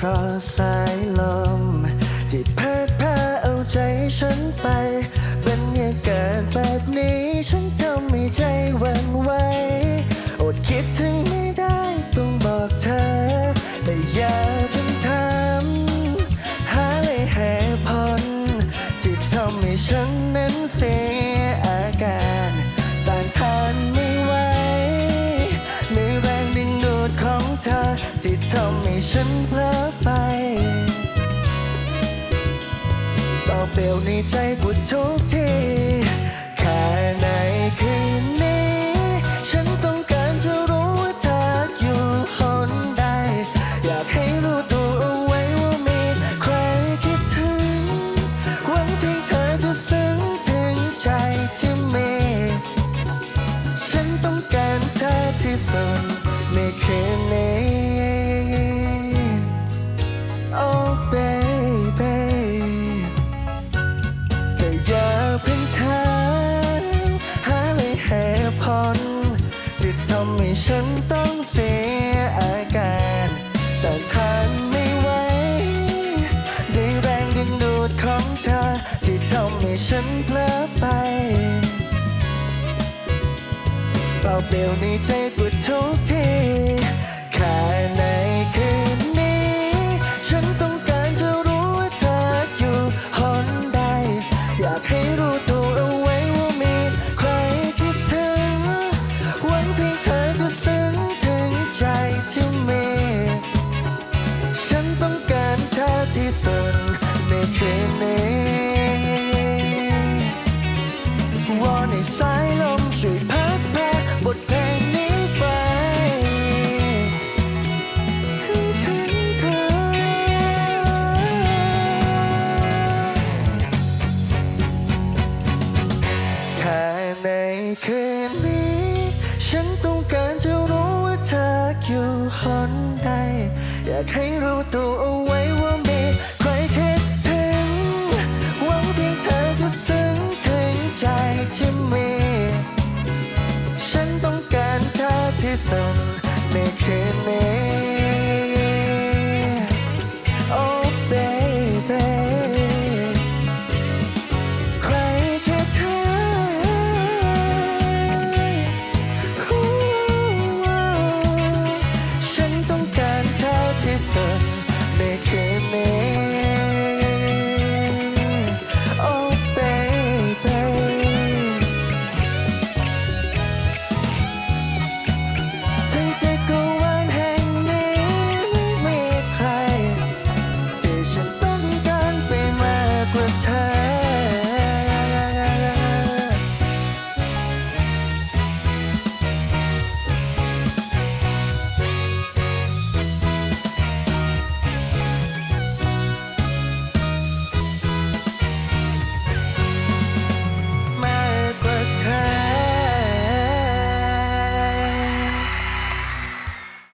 because ที่ทำให้ฉันเพลอไปต่อเปลวในใจปวดทุกทีแค่ในคืนนี้ ฉันต้องการจะรู้ว่าเธออยู่หนใด อยากให้รู้ตัวเอาไว้ว่ามีใครคิดถึงหวังเพียงเธอจะซึ้งถึงใจที่มี ฉันต้องการเธอที่สุดในคืน ฉันเพลอไป เปล่าเปลี่ยวในใจปวดทุกที คืนนี้ ฉันต้องการจะรู้ว่าเธออยู่หนใด อยากให้รู้ตัวเอาไว้ว่า Secretary